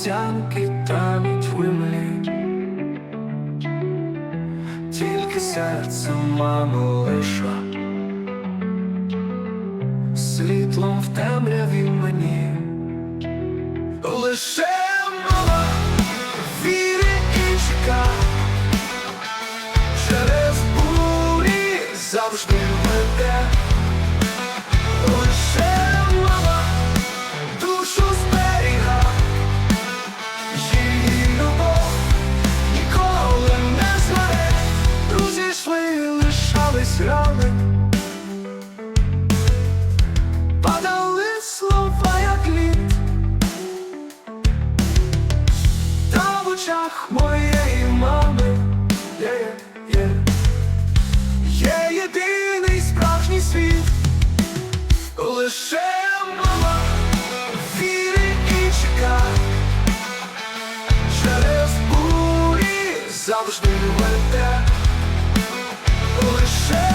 обіцянки тануть в Тільки серце мами лиша. Світлом в темряві мені. Лише і чека Через бурі завжди веде очах моєї мами. Є, є, єдиний справжній світ. Лише мама вірить і чека Через бурі завжди веде. Лише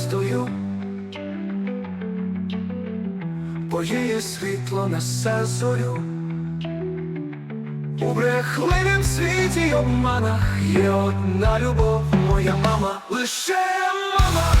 стою. Бо її світло несе У брехливім світі й обманах Є одна любов, моя мама, лише мама